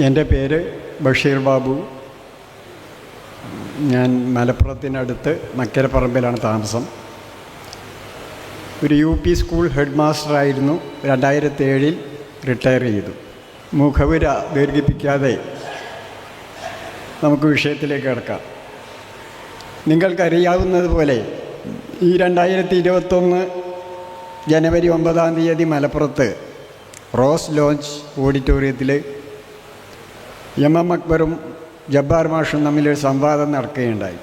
എന്റെ പേര് ബഷീർ ബാബു. ഞാൻ മലപ്പുറത്തിനടുത്ത് മക്കരപ്പറമ്പിലാണ് താമസം. ഒരു യു പി സ്കൂൾ ഹെഡ് മാസ്റ്ററായിരുന്നു രണ്ടായിരത്തി ഏഴിൽ റിട്ടയർ ചെയ്തു. മുഖവുര ദീർഘിപ്പിക്കാതെ നമുക്ക് വിഷയത്തിലേക്ക് കിടക്കാം. നിങ്ങൾക്കറിയാവുന്നതുപോലെ ഈ രണ്ടായിരത്തി ഇരുപത്തൊന്ന് ജനുവരി ഒമ്പതാം തീയതി മലപ്പുറത്ത് റോസ് ലോഞ്ച് ഓഡിറ്റോറിയത്തിൽ എം എം അക്ബറും ജബ്ബാർ മാഷും തമ്മിലൊരു സംവാദം നടക്കുകയുണ്ടായി.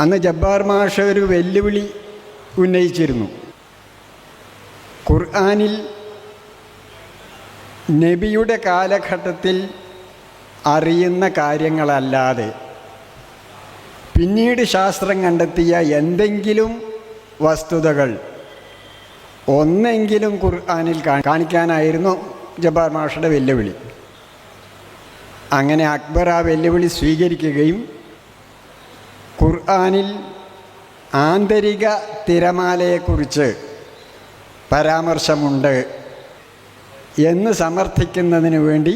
അന്ന് ജബ്ബാർ മാഷ് ഒരു വെല്ലുവിളി ഉന്നയിച്ചിരുന്നു. ഖുർആാനിൽ നബിയുടെ കാലഘട്ടത്തിൽ അറിയുന്ന കാര്യങ്ങളല്ലാതെ പിന്നീട് ശാസ്ത്രം കണ്ടെത്തിയ എന്തെങ്കിലും വസ്തുതകൾ ഒന്നെങ്കിലും ഖുർആാനിൽ കാണിക്കാനായിരുന്നു ജബ്ബാർ മാഷയുടെ വെല്ലുവിളി. അങ്ങനെ അക്ബർ ആ വെല്ലുവിളി സ്വീകരിക്കുകയും ഖുർആാനിൽ ആന്തരിക തിരമാലയെക്കുറിച്ച് പരാമർശമുണ്ട് എന്ന് സമർത്ഥിക്കുന്നതിന് വേണ്ടി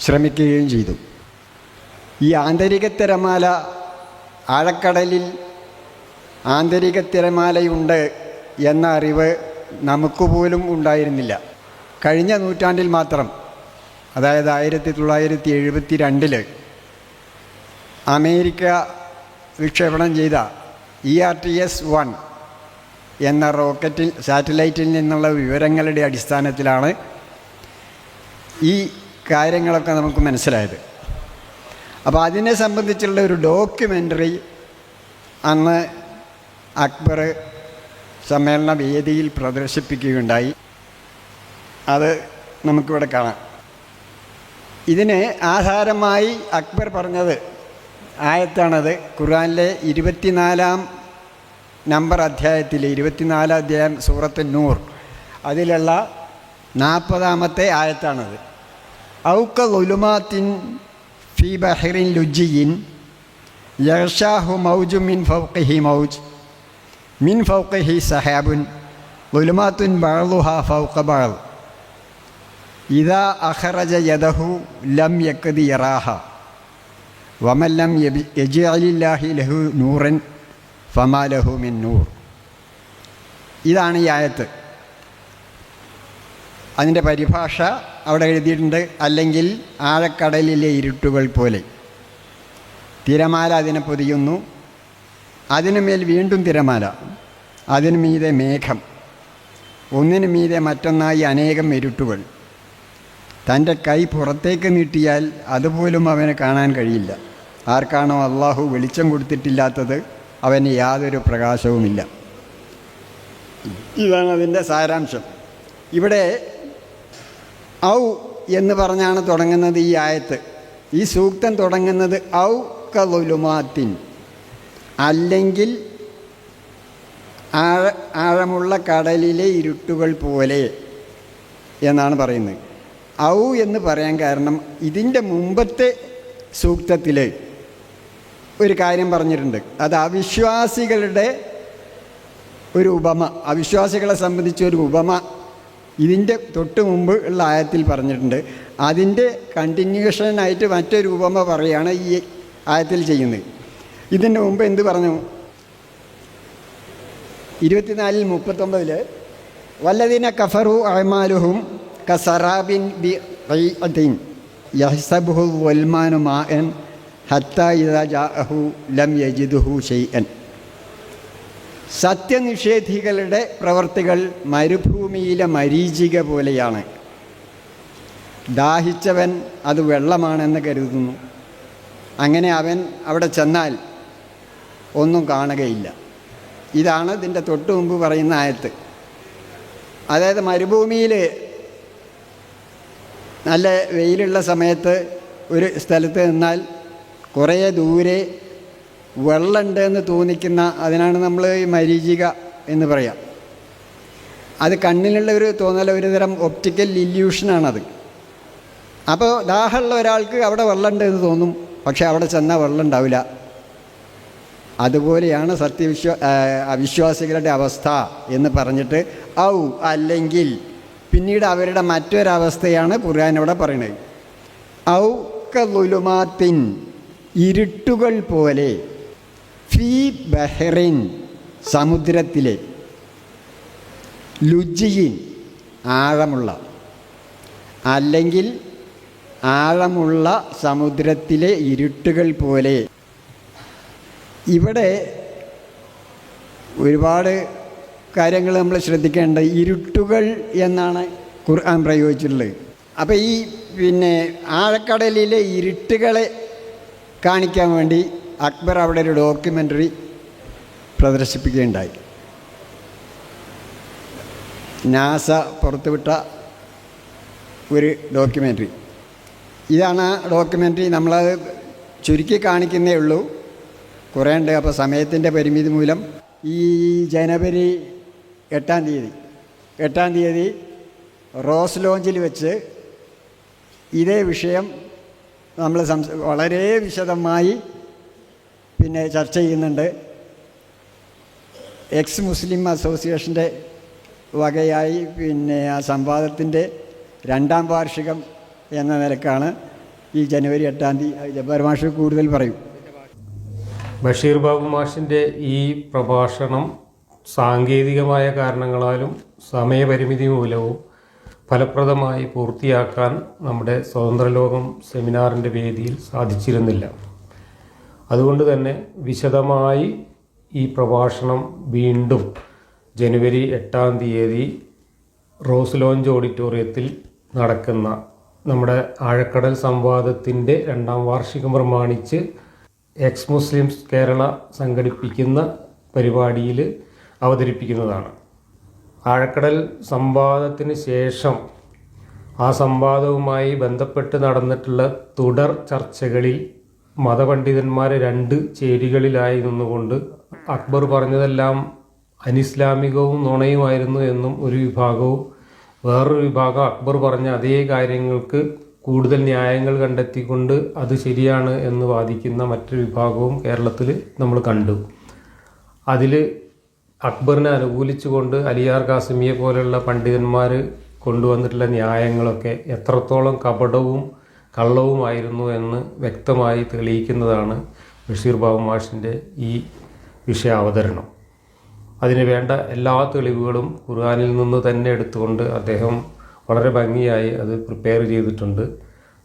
ശ്രമിക്കുകയും ചെയ്തു. ഈ ആന്തരിക തിരമാല ആഴക്കടലിൽ ആന്തരിക തിരമാലയുണ്ട് എന്ന അറിവ് നമുക്ക് പോലും ഉണ്ടായിരുന്നില്ല. കഴിഞ്ഞ നൂറ്റാണ്ടിൽ മാത്രം അതായത് ആയിരത്തി തൊള്ളായിരത്തി എഴുപത്തി രണ്ടിൽ അമേരിക്ക വിക്ഷേപണം ചെയ്ത E R T S one എന്ന റോക്കറ്റിൽ സാറ്റലൈറ്റിൽ നിന്നുള്ള വിവരങ്ങളുടെ അടിസ്ഥാനത്തിലാണ് ഈ കാര്യങ്ങളൊക്കെ നമുക്ക് മനസ്സിലായത്. അപ്പോൾ അതിനെ സംബന്ധിച്ചുള്ള ഒരു ഡോക്യുമെന്ററി അന്ന് അക്ബർ സമ്മേളന വേദിയിൽ പ്രദർശിപ്പിക്കുകയുണ്ടായി. അത് നമുക്കിവിടെ കാണാം. ഇതിന് ആധാരമായി അക്ബർ പറഞ്ഞത് ആയത്താണത്. ഖുർആാനിലെ ഇരുപത്തിനാലാം നമ്പർ അധ്യായത്തിൽ ഇരുപത്തിനാലാം അധ്യായം സൂറത്ത് നൂർ. അതിലുള്ള നാൽപ്പതാമത്തെ ആയത്താണത്. ഔക്ക ഉലുമാത്തിൻ ഫി ബഹറിൻ ലുജിയിൻ യർഷാഹു മൗജു മിൻ ഫൗഖിഹി മൗജ്. മിൻ ഫൗഖിഹി സഹാബുൻ. ഉലുമാത്തുൻ ബഅളുഹ ഫൗഖ ബഅൾ ഇതാ അഹറജ യദഹു ലം യക്കതി യറാഹ. വമല്ലം യജി അലില്ലാഹി ലഹു നൂറൻ ഫമാ ലഹു മിൻ നൂർ. ഇതാണ് ഈ ആയത്ത്. അതിന്റെ പരിഭാഷ അവിടെ എഴുതിയിട്ടുണ്ട്. അല്ലെങ്കിൽ ആഴക്കടലിലെ ഇരുട്ടുകൾ പോലെ. തിരമാല അതിനെ പൊതിയുന്നു. അതിനുമേൽ വീണ്ടും തിരമാല. അതിനു മീതെ മേഘം. ഒന്നിനു മീതെ മറ്റൊന്നായി അനേകം ഇരുട്ടുകൾ. തന്റെ കൈ പുറത്തേക്ക് നീട്ടിയാൽ അതുപോലും അവനെ കാണാൻ കഴിയില്ല. ആർക്കാണോ അള്ളാഹു വെളിച്ചം കൊടുത്തിട്ടില്ലാത്തത് അവന് യാതൊരു പ്രകാശവുമില്ല. ഇതാണ് അതിന്റെ സാരാംശം. ഇവിടെ ഔ എന്ന് പറഞ്ഞാണ് തുടങ്ങുന്നത് ഈ ആയത്ത്. ഈ സൂക്തം തുടങ്ങുന്നത് ഔ കലുമാത്തിൻ അല്ലെങ്കിൽ ആഴ ആഴമുള്ള കടലിലെ ഇരുട്ടുകൾ പോലെ എന്നാണ് പറയുന്നത്. ഔ എന്ന് പറയാൻ കാരണം ഇതിന്റെ മുമ്പത്തെ സൂക്തത്തിൽ ഒരു കാര്യം പറഞ്ഞിട്ടുണ്ട്. അത് അവിശ്വാസികളുടെ ഒരു ഉപമ അവിശ്വാസികളെ സംബന്ധിച്ച ഒരു ഉപമ ഇതിന്റെ തൊട്ട് മുമ്പ് ഉള്ള ആയത്തിൽ പറഞ്ഞിട്ടുണ്ട്. അതിന്റെ കണ്ടിന്യൂഷനായിട്ട് മറ്റൊരു ഉപമ പറയുകയാണ് ഈ ആയത്തിൽ ചെയ്യുന്നത്. ഇതിന്റെ മുമ്പ് എന്ത് പറഞ്ഞു? ഇരുപത്തിനാലിൽ മുപ്പത്തൊമ്പതിൽ വല്ലതിനെ കഫറു അഹ്മാലുഹും കസറാബിൻ ബി ഐഅത്തിൻ യഹ്സബുഹു വൽമാനു മാൻ ഹത്ത ഇദ ജാഅഹു ലം യജിദുഹു ഷെയ്അൻ സത്യനിഷേധികളുടെ പ്രവർത്തികൾ മരുഭൂമിയിലെ മരീചിക പോലെയാണ്. ദാഹിച്ചവൻ അത് വെള്ളമാണെന്ന് കരുതുന്നു. അങ്ങനെ അവൻ അവിടെ ചെന്നാൽ ഒന്നും കാണുകയില്ല. ഇതാണ് ഇതിന്റെ തൊട്ടു മുമ്പ് പറയുന്ന ആയത്ത്. അതായത് മരുഭൂമിയിൽ നല്ല വെയിലുള്ള സമയത്ത് ഒരു സ്ഥലത്ത് നിന്നാൽ കുറേ ദൂരെ വെള്ളമുണ്ട് എന്ന് തോന്നിക്കുന്ന അതിനാണ് നമ്മൾ ഈ മരീചിക എന്ന് പറയാം. അത് കണ്ണിലുള്ള ഒരു തോന്നൽ ഒരു തരം ഒപ്റ്റിക്കൽ ഇല്യൂഷനാണത് അപ്പോൾ ദാഹമുള്ള ഒരാൾക്ക് അവിടെ വെള്ളമുണ്ട് എന്ന് തോന്നും പക്ഷേ അവിടെ ചെന്നാൽ വെള്ളം ഉണ്ടാവില്ല അതുപോലെയാണ് സത്യവിശ്വാ അവിശ്വാസികളുടെ അവസ്ഥ എന്ന് പറഞ്ഞിട്ട് ഔ അല്ലെങ്കിൽ പിന്നീട് അവരുടെ മറ്റൊരവസ്ഥയാണ് ഖുർആൻ ഇവിടെ പറയുന്നത് ഔ കലുമാത്തിൻ ഇരുട്ടുകൾ പോലെ ഫീ ബഹ്റിൻ സമുദ്രത്തിലെ ലുജിയിൻ ആഴമുള്ള അല്ലെങ്കിൽ ആഴമുള്ള സമുദ്രത്തിലെ ഇരുട്ടുകൾ പോലെ. ഇവിടെ ഒരുപാട് കാര്യങ്ങൾ നമ്മൾ ശ്രദ്ധിക്കേണ്ട ഇരുട്ടുകൾ എന്നാണ് ഖുർആൻ പ്രയോഗിച്ചിട്ടുള്ളത്. അപ്പോൾ ഈ പിന്നെ ആഴക്കടലിലെ ഇരുട്ടുകളെ കാണിക്കാൻ വേണ്ടി അക്ബർ അവിടെ ഒരു ഡോക്യുമെന്ററി പ്രദർശിപ്പിക്കുകയുണ്ടായി. നാസ പുറത്തുവിട്ട ഒരു ഡോക്യുമെന്ററി ഇതാണ് ആ ഡോക്യുമെന്ററി നമ്മളത് ചുരുക്കി കാണിക്കുന്നേ ഉള്ളൂ. കുറേ ഉണ്ട് അപ്പോൾ സമയത്തിന്റെ പരിമിതി മൂലം ഈ ജനുവരി എട്ടാം തീയതി. എട്ടാം തീയതി റോസ് ലോഞ്ചിൽ വെച്ച് ഇതേ വിഷയം നമ്മൾ സംസ വളരെ വിശദമായി പിന്നെ ചർച്ച ചെയ്യുന്നുണ്ട്. എക്സ് മുസ്ലിം അസോസിയേഷന്റെ വകയായി പിന്നെ ആ സംവാദത്തിന്റെ രണ്ടാം വാർഷികം എന്ന നിലക്കാണ് ഈ ജനുവരി എട്ടാം തീയതി ജബ്ബാർ മാഷ് കൂടുതൽ പറയും. ബഷീർ ബാബു മാഷിന്റെ ഈ പ്രഭാഷണം സാങ്കേതികമായ കാരണങ്ങളാലും സമയപരിമിതി മൂലവും ഫലപ്രദമായി പൂർത്തിയാക്കാൻ നമ്മുടെ സ്വതന്ത്ര ലോകം സെമിനാറിന്റെ വേദിയിൽ സാധിച്ചിരുന്നില്ല. അതുകൊണ്ട് തന്നെ വിശദമായി ഈ പ്രഭാഷണം വീണ്ടും ജനുവരി എട്ടാം തീയതി റോസ് ലോഞ്ച് ഓഡിറ്റോറിയത്തിൽ നടക്കുന്ന നമ്മുടെ ആഴക്കടൽ സംവാദത്തിന്റെ രണ്ടാം വാർഷികം പ്രമാണിച്ച് എക്സ് മുസ്ലിംസ് കേരള സംഘടിപ്പിക്കുന്ന പരിപാടിയിൽ അവതരിപ്പിക്കുന്നതാണ്. ആഴക്കടൽ സംവാദത്തിന് ശേഷം ആ സംവാദവുമായി ബന്ധപ്പെട്ട് നടന്നിട്ടുള്ള തുടർ ചർച്ചകളിൽ മതപണ്ഡിതന്മാർ രണ്ട് ചേരികളിലായി നിന്നുകൊണ്ട് അക്ബർ പറഞ്ഞതെല്ലാം അനിസ്ലാമികവും നുണയുമായിരുന്നു എന്നും ഒരു വിഭാഗവും വേറൊരു വിഭാഗം അക്ബർ പറഞ്ഞ അതേ കാര്യങ്ങൾക്ക് കൂടുതൽ ന്യായങ്ങൾ കണ്ടെത്തിക്കൊണ്ട് അത് ശരിയാണ് എന്ന് വാദിക്കുന്ന മറ്റൊരു വിഭാഗവും കേരളത്തിൽ നമ്മൾ കണ്ടു. അതിൽ അക്ബറിനെ അനുകൂലിച്ചുകൊണ്ട് അലിയാർ കാസിമിയെ പോലെയുള്ള പണ്ഡിതന്മാർ കൊണ്ടുവന്നിട്ടുള്ള ന്യായങ്ങളൊക്കെ എത്രത്തോളം കപടവും കള്ളവുമായിരുന്നു എന്ന് വ്യക്തമായി തെളിയിക്കുന്നതാണ് ബഷീർ ബാബു മാഷിന്റെ ഈ വിഷയാവതരണം. അതിന് വേണ്ട എല്ലാ തെളിവുകളും ഖുർആാനിൽ നിന്ന് തന്നെ എടുത്തുകൊണ്ട് അദ്ദേഹം വളരെ ഭംഗിയായി അത് പ്രിപ്പയർ ചെയ്തിട്ടുണ്ട്.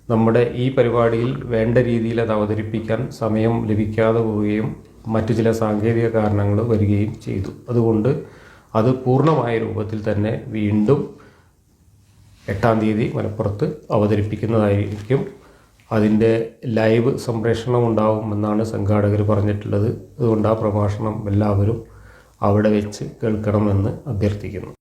നമ്മുടെ ഈ പരിപാടിയിൽ വേണ്ട രീതിയിൽ അത് അവതരിപ്പിക്കാൻ സമയം ലഭിക്കാതെ പോവുകയും മറ്റു ചില സാങ്കേതിക കാരണങ്ങൾ വരികയും ചെയ്തു. അതുകൊണ്ട് അത് പൂർണമായ രൂപത്തിൽ തന്നെ വീണ്ടും എട്ടാം തീയതി മലപ്പുറത്ത് അവതരിപ്പിക്കുന്നതായിരിക്കും. അതിന്റെ ലൈവ് സംപ്രേഷണം ഉണ്ടാവുമെന്നാണ് സംഘാടകർ പറഞ്ഞിട്ടുള്ളത്. അതുകൊണ്ട് ആ പ്രഭാഷണം എല്ലാവരും അവിടെ വെച്ച് കേൾക്കണമെന്ന് അഭ്യർത്ഥിക്കുന്നു.